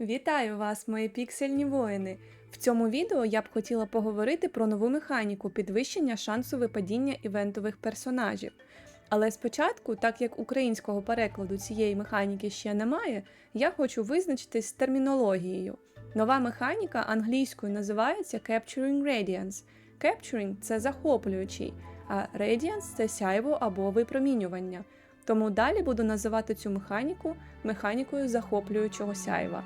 Вітаю вас, мої піксельні воїни! В цьому відео я б хотіла поговорити про нову механіку підвищення шансу випадіння івентових персонажів. Але спочатку, так як українського перекладу цієї механіки ще немає, я хочу визначитись з термінологією. Нова механіка англійською називається Capturing Radiance. Capturing – це захоплюючий, а Radiance – це сяйво або випромінювання. Тому далі буду називати цю механіку механікою захоплюючого сяйва.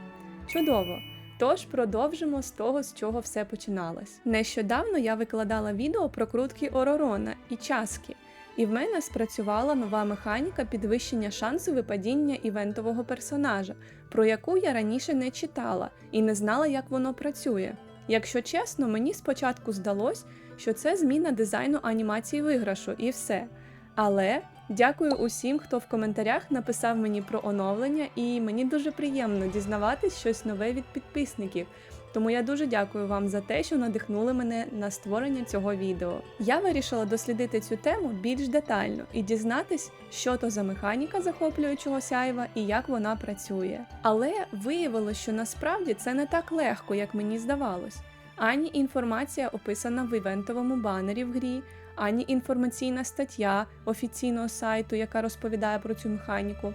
Чудово! Тож продовжимо з того, з чого все починалось. Нещодавно я викладала відео про крутки Оророна і часки, і в мене спрацювала нова механіка підвищення шансу випадіння івентового персонажа, про яку я раніше не читала і не знала, як воно працює. Якщо чесно, мені спочатку здалось, що це зміна дизайну анімації виграшу і все. Але дякую усім, хто в коментарях написав мені про оновлення, і мені дуже приємно дізнаватись щось нове від підписників. Тому я дуже дякую вам за те, що надихнули мене на створення цього відео. Я вирішила дослідити цю тему більш детально і дізнатись, що то за механіка захоплюючого сяйва і як вона працює. Але виявилось, що насправді це не так легко, як мені здавалось. Ані інформація описана в івентовому банері в грі, ані інформаційна стаття офіційного сайту, яка розповідає про цю механіку,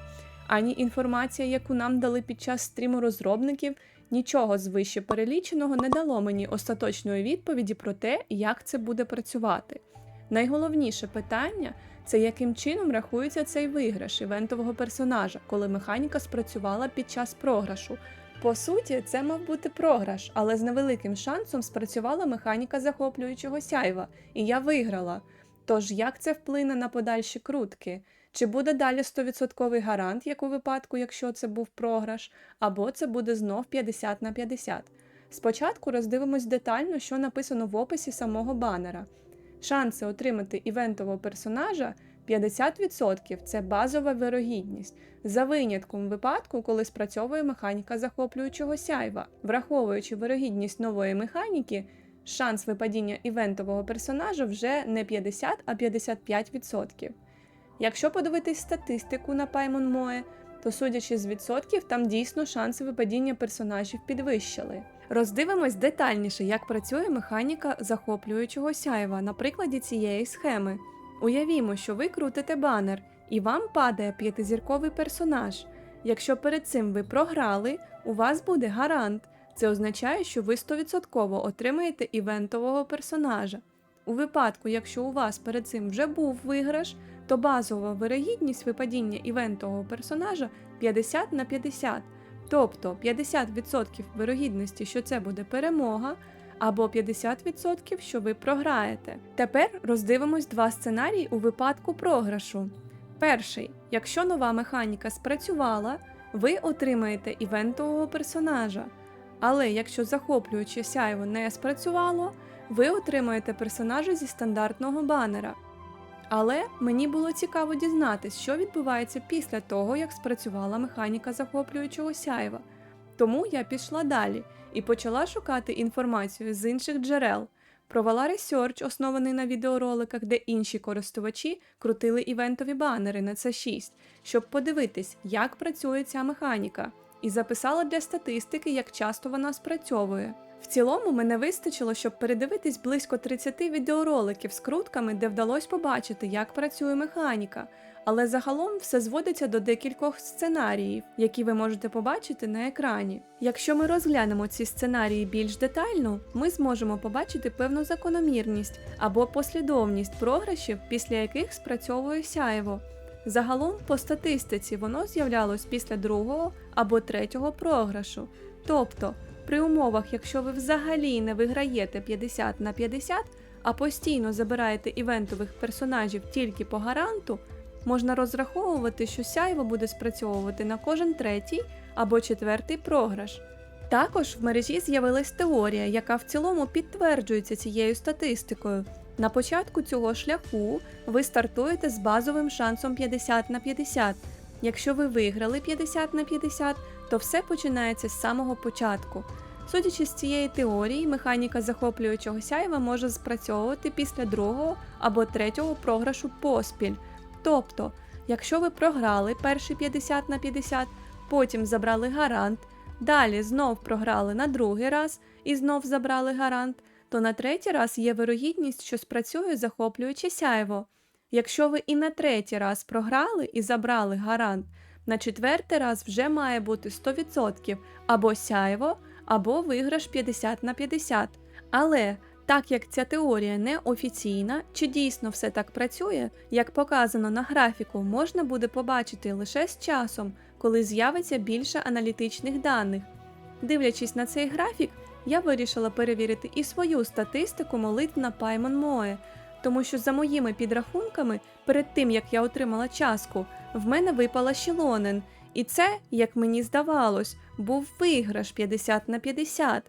ані інформація, яку нам дали під час стріму розробників, нічого з вище переліченого не дало мені остаточної відповіді про те, як це буде працювати. Найголовніше питання це яким чином рахується цей виграш івентового персонажа, коли механіка спрацювала під час програшу. По суті, це мав бути програш, але з невеликим шансом спрацювала механіка захоплюючого сяйва, і я виграла. Тож як це вплине на подальші крутки? Чи буде далі 100% гарант, як у випадку, якщо це був програш, або це буде знов 50 на 50? Спочатку роздивимось детально, що написано в описі самого банера. Шанси отримати івентового персонажа 50% це базова вирогідність, за винятком випадку, коли спрацьовує механіка захоплюючого сяйва. Враховуючи вирогідність нової механіки, шанс випадіння івентового персонажа вже не 50, а 55%. Якщо подивитись статистику на Paimon Moe, то судячи з відсотків, там дійсно шанси випадіння персонажів підвищили. Роздивимось детальніше, як працює механіка захоплюючого сяйва на прикладі цієї схеми. Уявімо, що ви крутите банер, і вам падає п'ятизірковий персонаж. Якщо перед цим ви програли, у вас буде гарант. Це означає, що ви 100% отримаєте івентового персонажа. У випадку, якщо у вас перед цим вже був виграш, то базова вирогідність випадіння івентового персонажа 50 на 50. Тобто 50% вирогідності, що це буде перемога, або 50%, що ви програєте. Тепер роздивимось два сценарії у випадку програшу. Перший, якщо нова механіка спрацювала, ви отримаєте івентового персонажа. Але якщо захоплююче сяйво не спрацювало, ви отримаєте персонажа зі стандартного банера. Але мені було цікаво дізнатись, що відбувається після того, як спрацювала механіка захоплюючого сяйва. Тому я пішла далі і почала шукати інформацію з інших джерел. Провела ресерч, оснований на відеороликах, де інші користувачі крутили івентові банери на C6, щоб подивитись, як працює ця механіка, і записала для статистики, як часто вона спрацьовує. В цілому мене вистачило, щоб передивитись близько 30 відеороликів з крутками, де вдалося побачити, як працює механіка. Але загалом все зводиться до декількох сценаріїв, які ви можете побачити на екрані. Якщо ми розглянемо ці сценарії більш детально, ми зможемо побачити певну закономірність або послідовність програшів, після яких спрацьовує сяйво. Загалом, по статистиці, воно з'являлось після другого або третього програшу. Тобто, при умовах, якщо ви взагалі не виграєте 50 на 50, а постійно забираєте івентових персонажів тільки по гаранту, можна розраховувати, що сяйво буде спрацьовувати на кожен третій або четвертий програш. Також в мережі з'явилась теорія, яка в цілому підтверджується цією статистикою. На початку цього шляху ви стартуєте з базовим шансом 50 на 50. Якщо ви виграли 50 на 50, то все починається з самого початку. Судячи з цієї теорії, механіка захоплюючого сяйва може спрацьовувати після другого або третього програшу поспіль. Тобто, якщо ви програли перші 50 на 50, потім забрали гарант, далі знов програли на другий раз і знов забрали гарант, то на третій раз є вирогідність, що спрацює захоплююче сяйво. Якщо ви і на третій раз програли і забрали гарант, на четвертий раз вже має бути 100% або сяйво, або виграш 50 на 50. Але так як ця теорія не офіційна, чи дійсно все так працює, як показано на графіку, можна буде побачити лише з часом, коли з'явиться більше аналітичних даних. Дивлячись на цей графік, я вирішила перевірити і свою статистику молитв на Паймон Моe, тому що за моїми підрахунками, перед тим як я отримала частку, в мене випала щелонен, і це, як мені здавалось, був виграш 50 на 50.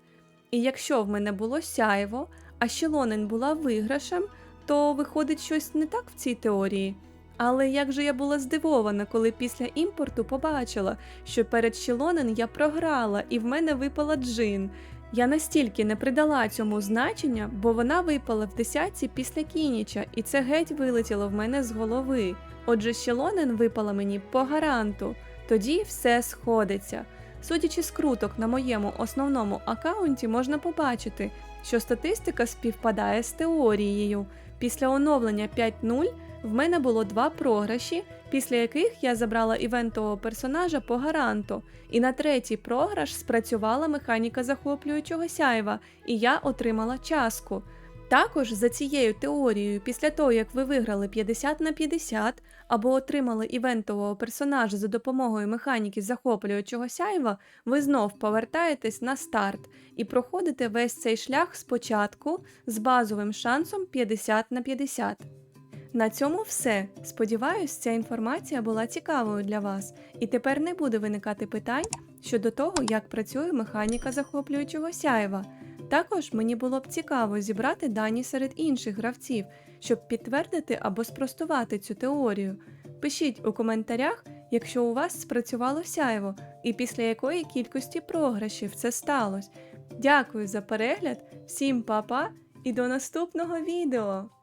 І якщо в мене було сяйво, а щелонен була виграшем, то виходить щось не так в цій теорії. Але як же я була здивована, коли після імпорту побачила, що перед щелонен я програла і в мене випала джин. Я настільки не придала цьому значення, бо вона випала в десятці після кініча, і це геть вилетіло в мене з голови. Отже, щелонен випала мені по гаранту. Тоді все сходиться. Судячи з круток на моєму основному аккаунті, можна побачити, що статистика співпадає з теорією. Після оновлення 5.0 в мене було два програші, після яких я забрала івентового персонажа по гаранту, і на третій програш спрацювала механіка захоплюючого сяйва, і я отримала частку. Також за цією теорією, після того як ви виграли 50 на 50 або отримали івентового персонажа за допомогою механіки захоплюючого сяйва, ви знов повертаєтесь на старт і проходите весь цей шлях спочатку з базовим шансом 50 на 50. На цьому все. Сподіваюсь, ця інформація була цікавою для вас, і тепер не буде виникати питань щодо того, як працює механіка захоплюючого сяйва. Також мені було б цікаво зібрати дані серед інших гравців, щоб підтвердити або спростувати цю теорію. Пишіть у коментарях, якщо у вас спрацювало сяйво, і після якої кількості програшів це сталося. Дякую за перегляд, всім па-па і до наступного відео!